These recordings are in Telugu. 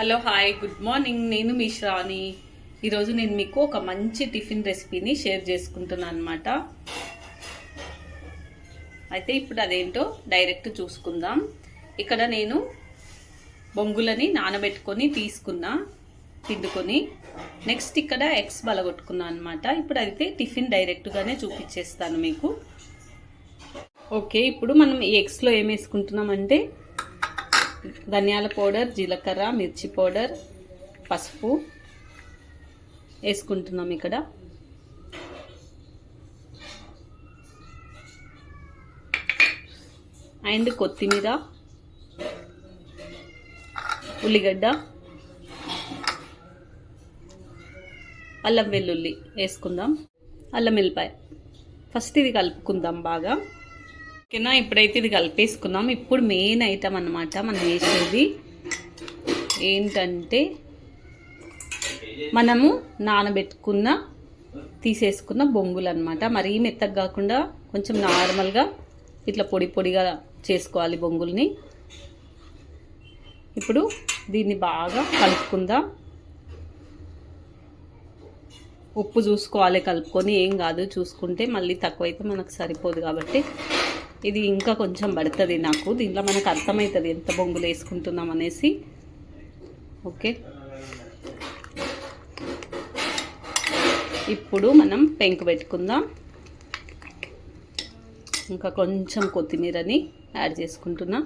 Hello hi good morning. నేను మీ శ్రావణి. ఈరోజు నేను మీకు ఒక మంచి టిఫిన్ రెసిపీని షేర్ చేసుకుంటున్నాను అనమాట అయితే ఇప్పుడు అదేంటో డైరెక్ట్ చూసుకుందాం. ఇక్కడ నేను బొంగులని నానబెట్టుకొని తీసుకున్నా పిండుకొని. నెక్స్ట్ ఇక్కడ ఎగ్స్ బలగొట్టుకున్నా అనమాట ఇప్పుడు అయితే టిఫిన్ డైరెక్ట్గానే చూపించేస్తాను మీకు. ఓకే ఇప్పుడు మనం ఈ ఎగ్స్లో ఏం వేసుకుంటున్నామంటే ధనియాల పౌడర్ జీలకర్ర మిర్చి పౌడర్ పసుపు వేసుకుంటున్నాం ఇక్కడ. అండ్ కొత్తిమీర ఉల్లిగడ్డ అల్లం వెల్లుల్లి వేసుకుందాం. అల్లం వెల్లిపాయ. ఫస్ట్ ఇది కలుపుకుందాం బాగా. ఓకేనా? ఇప్పుడైతే ఇది కలిపేసుకున్నాం ఇప్పుడు మెయిన్ ఐటమ్ అనమాట మనం వేసేది ఏంటంటే మనము నానబెట్టుకున్న తీసేసుకున్న బొంగులు అనమాట మరీ మెత్తగా కాకుండా కొంచెం నార్మల్గా ఇట్లా పొడి పొడిగా చేసుకోవాలి బొంగుల్ని. ఇప్పుడు దీన్ని బాగా కలుపుకుందాం. ఉప్పు చూసుకోవాలి కలుపుకొని ఏం కాదు. చూసుకుంటే మళ్ళీ తక్కువైతే మనకు సరిపోదు కాబట్టి ఇది ఇంకా కొంచెం పడుతుంది నాకు. దీంట్లో మనకు అర్థమవుతుంది ఎంత బొంగులు వేసుకుంటున్నాం అనేసి. ఓకే. ఇప్పుడు మనం పెంకు పెట్టుకుందాం. ఇంకా కొంచెం కొత్తిమీరని యాడ్ చేసుకుంటున్నా.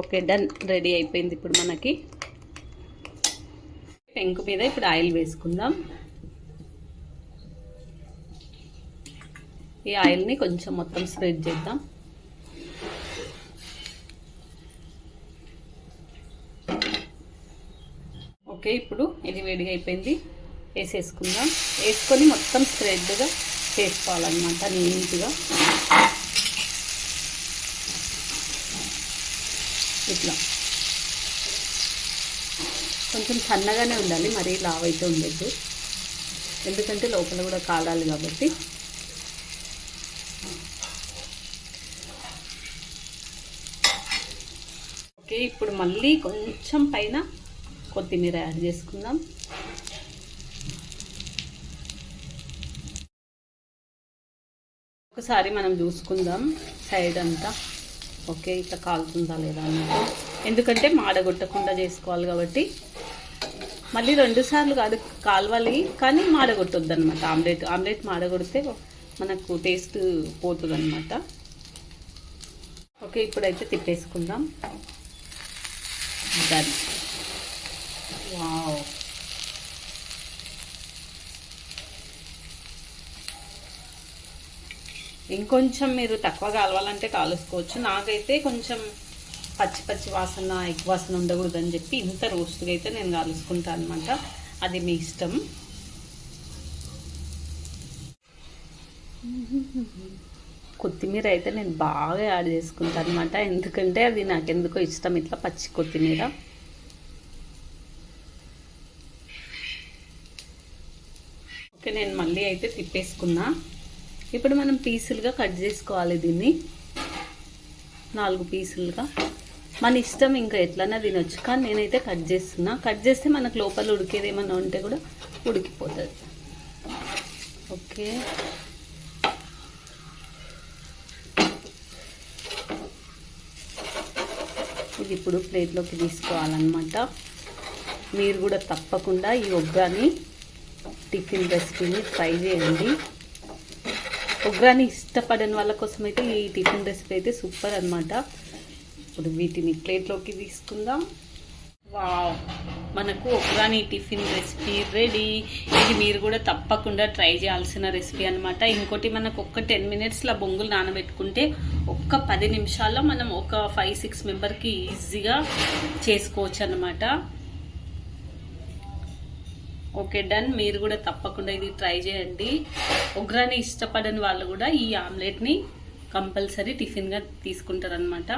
Okay done. రెడీ అయిపోయింది ఇప్పుడు మనకి. పెంకు మీద ఇప్పుడు ఆయిల్ వేసుకుందాం. ఈ ఆయిల్ని కొంచెం మొత్తం స్ప్రెడ్ చేద్దాం. ఓకే ఇప్పుడు ఇది వేడిగా అయిపోయింది. వేసేసుకుందాం. వేసుకొని మొత్తం స్ప్రెడ్గా చేసుకోవాలన్నమాట నీట్గా. ఇట్లా. కొంచెం సన్నగానే ఉండాలి మరీ లావ్ అయితే ఉండద్దు. ఎందుకంటే లోపల కూడా కాలాలి కాబట్టి. ఓకే ఇప్పుడు మళ్ళీ కొంచెం పైన కొత్తిమీర యాడ్ చేసుకుందాం. ఒకసారి మనం చూసుకుందాం సైడ్ అంతా. ఓకే ఇట్లా కాలుతుందా లేదా అన్నట్టు. ఎందుకంటే మాడగొట్టకుండా చేసుకోవాలి కాబట్టి. మళ్ళీ రెండు సార్లు కాదు కాలవాలి కానీ మాడగొట్టొద్దు అనమాట ఆమ్లెట్ ఆమ్లెట్ మాడగొడితే మనకు టేస్ట్ పోతుంది అనమాట ఓకే ఇప్పుడైతే తిప్పేసుకుందాం. డన్ వావ్ ఇంకొంచెం మీరు తక్కువ కాలవాలంటే కాలుసుకోవచ్చు. నాకైతే కొంచెం పచ్చి పచ్చి వాసన ఎక్కువ వాసన ఉండకూడదని చెప్పి ఇంత రోస్ట్గా అయితే నేను కాలుసుకుంటాను అనమాట అది మీ ఇష్టం. కొత్తిమీర అయితే నేను బాగా యాడ్ చేసుకుంటాను అనమాట ఎందుకంటే అది నాకు ఎందుకో ఇష్టం ఇట్లా పచ్చి కొత్తిమీర. ఓకే నేను మళ్ళీ అయితే తిప్పేసుకున్నా. ఇప్పుడు మనం పీసులుగా కట్ చేసుకోవాలి దీన్ని. నాలుగు పీసులుగా. మన ఇష్టం ఇంకా ఎట్లన్నా తినొచ్చు కానీ నేనైతే కట్ చేస్తున్నా. కట్ చేస్తే మనకు లోపల ఉడికేది ఏమన్నా ఉంటే కూడా ఉడికిపోతుంది. ఓకే. ఇది ఇప్పుడు ప్లేట్లోకి తీసుకోవాలన్నమాట. మీరు కూడా తప్పకుండా ఈ ఒగ్గాని టిఫిన్ రెసిపీని ట్రై చేయండి. ఒగ్రాని ఇష్టపడని వాళ్ళ కోసం అయితే ఈ టిఫిన్ రెసిపీ అయితే సూపర్ అనమాట ఇప్పుడు వీటిని ప్లేట్లోకి తీసుకుందాం. వావ్! మనకు ఉగ్రాని టిఫిన్ రెసిపీ రెడీ. ఇది మీరు కూడా తప్పకుండా ట్రై చేయాల్సిన రెసిపీ అనమాట ఇంకోటి మనకు ఒక్క టెన్ మినిట్స్లో బొంగులు నానబెట్టుకుంటే ఒక్క పది నిమిషాల్లో మనం ఒక ఫైవ్ సిక్స్ మెంబర్కి ఈజీగా చేసుకోవచ్చు అనమాట ఓకే డన్. మీరు కూడా తప్పకుండా ఇది ట్రై చేయండి. ఒగ్రాని ఇష్టపడని వాళ్ళు కూడా ఈ ఆమ్లెట్ని కంపల్సరీ టిఫిన్గా తీసుకుంటారనమాట